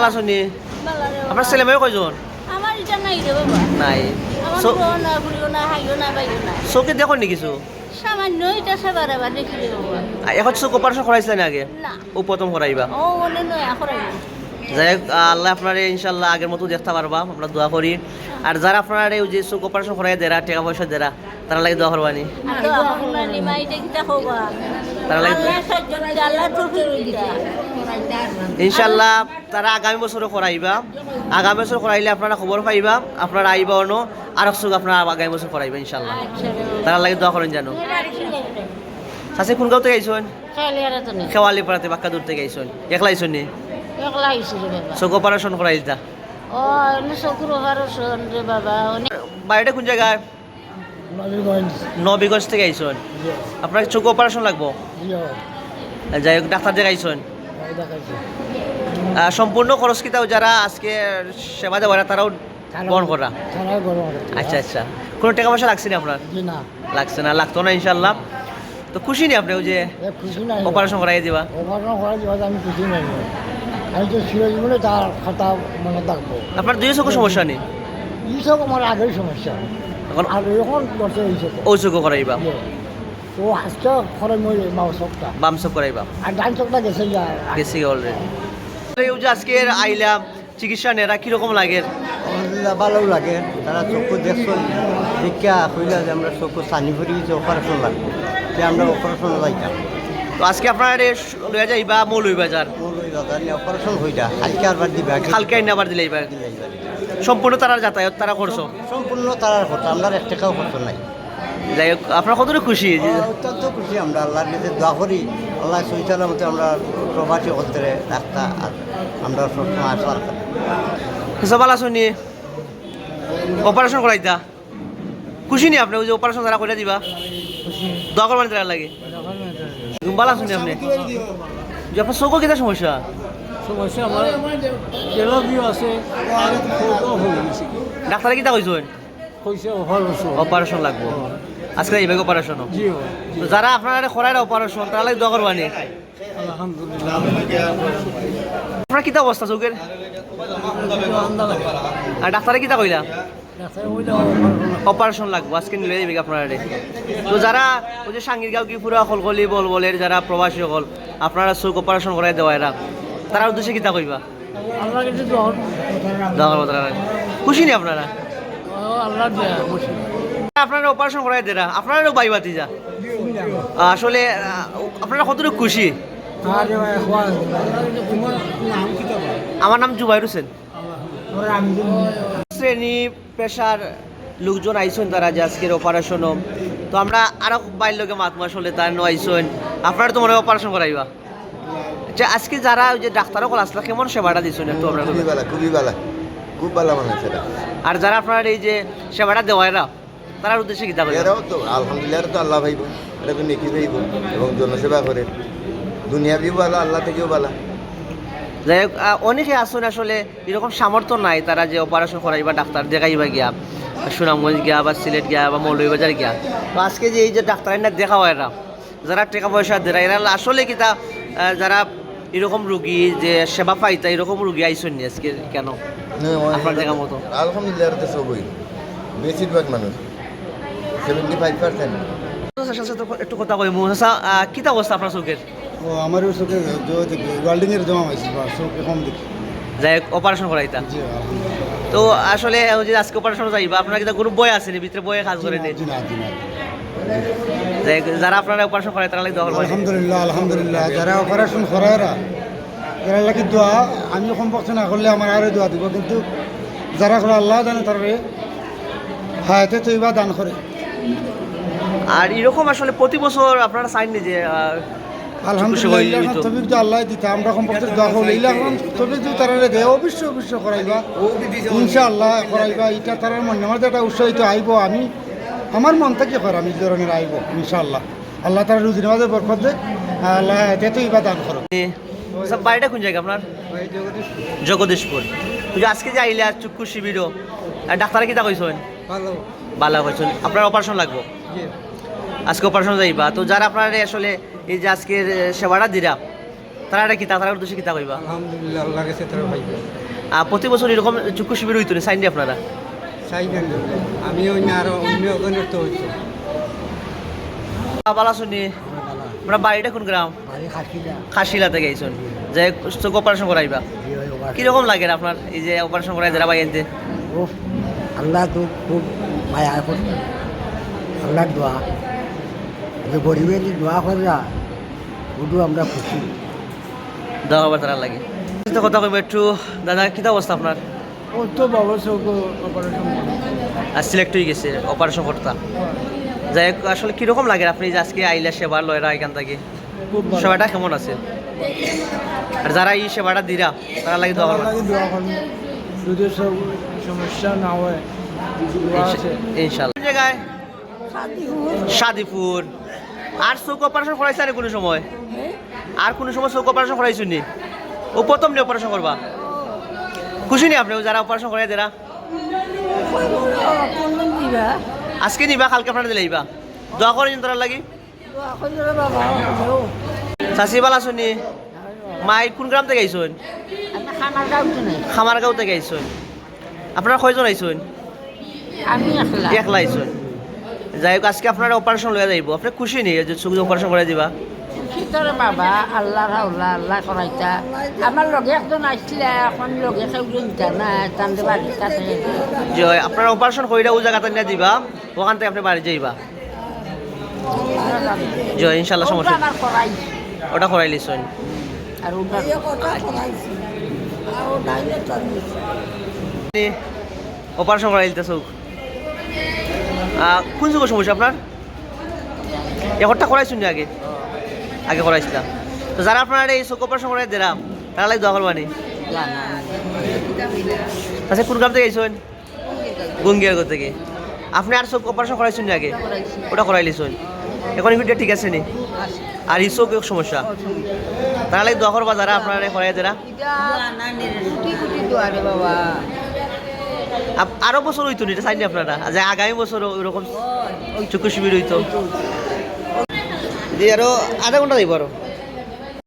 ভালো আছো নি আপনার ছেলে মেয়ে কয়জন? আমার এটা নাই রে বাবা। নাই। আমার চৌ- বউ না বুড়িও না হাইও না বাইও না। চৌকি দেখো নি কিছু? সামান্য এটা সেবার এবার দেখি রে বাবা। এখন চোখ অপারেশন করাইছিলেন আগে? না। ও প্রথম করাইবা ও মনে নয় এখন যাই হোক আল্লাহ আপনার ইনশাল্লাহ আগের মতো দেখতে পারবা। আমরা দোয়া করি। আর যারা আপনার এই যে চোখ অপারেশন করাই দেরা টাকা পয়সা দেরা তারা লাগে দোয়া করবানি। তারা লাগে ইনশাল্লাহ তারা আগামী বছরও করাইবা। আগামী বছর করাইলে আপনারা খবর পাইবা আপনারা আইবা অন্য আর চোখ আপনারা আগামী বছর করাইবা ইনশাল্লাহ তারা লাগে দোয়া করেন জানো সাসে কোন গাঁও থেকে আইসন খেওয়ালি পাড়াতে বাক্কা দূর থেকে আইসন একলা আইসন নি? চোখ অপারেশন করাই দিতা ও এনে চকুর অপারেশন রে বাবা বাড়িটা কোন জায়গায়? নবীগঞ্জ। থেকে আইসন? আপনার চোখ অপারেশন লাগবো? যাই হোক ডাক্তার জায়গায় আইসন। সম্পূর্ণ খরচ কিতাও যারা আজকে সেবা দেওয়া তারাও বহন করা। আচ্ছা আচ্ছা। কোনো টাকা পয়সা লাগছে না আপনার? না। লাগছে না লাগতো না ইনশাল্লাহ তো খুশি নি আপনি ওই যে খুশি নাই। অপারেশন করাই দিবা? অপারেশন করা যাওয়া আমি খুশি নাই। আমি তো চিরজীবনে তার কথা মনে থাকব আপনার দুই চোখের সমস্যা নেই? এই সব আমার আগের সমস্যা। এখন আর এখন বছর এই সব ওই চোখও করাইবা তো হাসটা খরে মই মাও চোখটা। বাম চোখ করাইবা? আর ডান চোখটা গেছে যা গেছি অলরেডি এই যে আজকে আইলাম চিকিৎসা নেরা কীরকম লাগে? আলহামদুলিল্লাহ ভালো লাগে। তারা চক্ষু দেখছ দীক্ষা কইলা যে আমরা চক্ষু সানি ভরি যে অপারেশন লাগবে। যে আমরা অপারেশন যাইতাম। তো আজকে আপনার লইয়া যাইবা মৌলভী অপারেশন হইতা হালকা আবার দিবা। আবার দিলে এইবার? সম্পূর্ণ তারা যাতায়াত তারা করছ? সম্পূর্ণ তারার খরচ আমরা এক টাকাও খরচ নাই। যাই হোক আপনার কতটা খুশি? যে অত্যন্ত খুশি আমরা আল্লাহর কাছে দোয়া করি। আল্লাহ সৈতালের মতো আমরা প্রবাসী করতে রাস্তা আর আমরা সবসময় আসার সবাল আসুনি অপারেশন করাইতা। খুশি নি আপনি? ওই যে অপারেশন তারা করে দিবা। দোয়া করবেন তারা লাগে। ভালো আসুনি আপনি? যে আপনার চোখও কেটা সমস্যা সমস্যা আমার আছে ফটো হয়ে গেছে ডাক্তারে কিটা কইছেন কইছে অপারেশন অপারেশন লাগবো। আজকে এইভাবে অপারেশনও জি তো যারা আপনারা খরাই অপারেশন তারা লাগে দোয়া করবানি আলহামদুলিল্লাহ। আপনার কিতা অবস্থা চোখের আর ডাক্তারে কিতা কইলা? অপারেশন লাগবো আজকে নিলে দিবি আপনারা তো যারা ওই যে সাঙ্গীর গাঁও কি পুরা কলকলি বল বলের যারা প্রবাসী হল আপনারা চোখ অপারেশন করাই দেওয়া এরা। তারা উদ্দেশ্যে কিতা কইবা? খুশি নি আপনারা? আপনারা অপারেশন করাই দেরা। আপনারাও বাই বাতি যা। আসলে আপনারা কতটুকু খুশি? আমার নাম জুবাইর হোসেন। শ্রেণি পেশার লোকজন আইসন তারা যে আজকের অপারেশনও তো আমরা আরও বাইর লোকে মাত মাস হলে তার নো আইসন। আপনারা তো মনে হয় অপারেশন করাইবা? আচ্ছা আজকে যারা ওই যে ডাক্তারও কল আসলে কেমন সেবাটা দিচ্ছেন একটু আপনার খুবই ভালো খুবই ভালো খুব ভালো মনে হচ্ছে আর যারা আপনার এই যে সেবাটা দেওয়ায় দেওয়াইরা তার উদ্দেশ্যে কিতা কইবা এরাও তো আলহামদুলিল্লাহ তো আল্লাহ ভাইব এটা তো নেকি ভাইব এবং জনসেবা করে। দুনিয়া ভালো আল্লাহ থেকেও ভালো। যাই হোক অনেকে আসুন আসলে এরকম সামর্থ্য নাই তারা যে অপারেশন করাই বা ডাক্তার দেখাইবা গিয়া সুনামগঞ্জ গিয়া বা সিলেট গিয়া বা মৌলভীবাজার গিয়া। তো আজকে যে এই যে ডাক্তার না দেখা হয় এরা যারা টাকা পয়সা দেয় এরা আসলে কি তা যারা এরকম রুগী যে সেবা পাইতা এরকম রুগী আইসন নি আজকে কেন? আপনার দেখা মতো। আলহামদুলিল্লাহ সবই। বেশিরভাগ মানুষ। সেভেন্টি ফাইভ পার্সেন্ট একটু কথা কই মু চাচা আহ, কিতা অবস্থা আপনার চোখের? ও আমার চোখে ওয়েল্ডিংয়ের জমা হয়েছিল চোখে কম দেখি। যাই হোক অপারেশন করাইতা তো। আসলে যে আজকে অপারেশন যাইবা আপনার কিতা কোনো বই আছে নি ভিতরে বয়ে কাজ করে যারা আপনারা অপারেশন তারা আলহামদুলিল্লাহ আলহামদুলিল্লাহ। যারা অপারেশন এরা লাগি দোয়া। আমি সম্পর্ক না করলে আমার আরও দোয়া দিব কিন্তু যারা করে আল্লাহ জানে তারা হায়াতে দান করে। আর এরকম আসলে প্রতি বছর আপনারা চাইনি যে আলহামদুলিল্লাহ তো। তবিক তো আল্লাহ দিতে আমরা সম্পর্কে দোয়া করলে ইলাখন তবিক যদি তারা দেয় অবশ্যই অবশ্যই করাইবা। ইনশাআল্লাহ করাইবা এটা তার মনে। আমার একটা উৎসাহিত আইব আমি। আমার মন থেকে কর আমি এই ধরনের আইব ইনশাআল্লাহ। আল্লাহ তারা রুজি নামাজে বরকত দেয় আল্লাহ এতে ইবা দান করো সব বাড়িটা কোন জায়গা আপনার? জগদীশপুর। তুই আজকে যে আইলে আর শিবিরও। আর ডাক্তারে কিতা কইছেন? ভালো ভালো কইছেন। আপনার অপারেশন লাগবো? আজকে অপারেশন যাইবা। তো যারা আপনার আসলে এই যে আজকের সেবাটা দিরা তারা এটা কিতা তারা উদ্দেশ্যে কিতা কইবা? আলহামদুলিল্লাহ আল্লাহ কাছে তারা ভাই আহ, প্রতি বছর এরকম চক্ষু শিবির হইতো না সাইন দিয়ে আপনারা? চাই দেন আমি অন্য আরও অন্য ওখানে তো হইতো বালা শুনি। আমরা বাড়িটা কোন গ্রাম? বাড়ি খাসিটা খাসিলা থেকে আইসুন যে চোখ অপারেশন করাইবা কীরকম লাগে আপনার এই যে অপারেশন করাই যারা বাইনতে ও আল্লাহ তো খুব মায়া আল্লাহ দোয়া। যে গরিবে যে দোয়া করা শুধু আমরা খুশি। দেওয়া আবার তারা লাগে। কথা কইব একটু। দাদা কিতা অবস্থা আপনার? ও তো বাবা অপারেশন আর সিলেক্ট হয়ে গেছে অপারেশন করতা। যাই হোক, আসলে কীরকম লাগে আপনি যে আজকে আইলা সেবা লয়রা এখান থেকে। সেবাটা কেমন আছে? আর যারা এই সেবাটা দিরা তারা লাগে দোয়া যদি সব সমস্যা না হয় ইনশাল্লাহ। জায়গায় শাদিপুর। আর চোখ অপারেশন করাইছে আর কোনো সময়? আর কোনো সময় চোখ অপারেশন করাইছো নি? ও প্রথম নি অপারেশন করবা খুশি নি আপনি যারা অপারেশন করাই দেরা আজকে নিবা কালকে আপনারা দিলাইবা দোয়া করেন তোরা লাগি। চাষি বালা শুনি মাই কোন গ্রাম থেকে আইসুন নাই খামারগাঁও থেকে আইসুন আপনারা কয়জন আইসুন একলা। আইসুন যাই হোক আজকে আপনারা অপারেশন লয়ে যাইব। আপনি খুশি নি যে চোখ অপারেশন করে দিবা? শীতরে বাবা আল্লাহ রাউলা আল্লাহ করাইতা। আমার লগে একজন আসছিলে এখন লগে না তান্ডে বাড়ির কাছে যে আপনারা অপারেশন কইরা ও জায়গাতে নিয়ে দিবা ওখান থেকে আপনি বাড়ি যাইবা। যে ইনশাল্লাহ সমস্যা ওটা করাই লিসুন আর ওটা অপারেশন করাই দিতে চোখ কোন চোখের সমস্যা আপনার? এখনটা নি আগে? আগে করাইছিলাম। তো যারা আপনার এই চোখ অপারেশন করাই দিলাম তারা লাগে দোয়া করবানি? আচ্ছা কোন গ্রাম থেকে আইসুন গুঙ্গিয়ার থেকে। আপনি আর চোখ অপারেশন করাইছুন আগে? ওটা করাই লিছুন এখন এগুলো ঠিক আছে নি? আর এই চোখ সমস্যা? তারা লাগে দোয়া করবা যারা আপনারা করাই দেরা কুটি কুটি দুয়ারে বাবা আপ- আরও বছর হইতো না এটা চাইনি আপনারা? যে আগামী বছর ওইরকম চক্ষু শিবির হইতো। আরও আধা ঘণ্টা দিব আরও।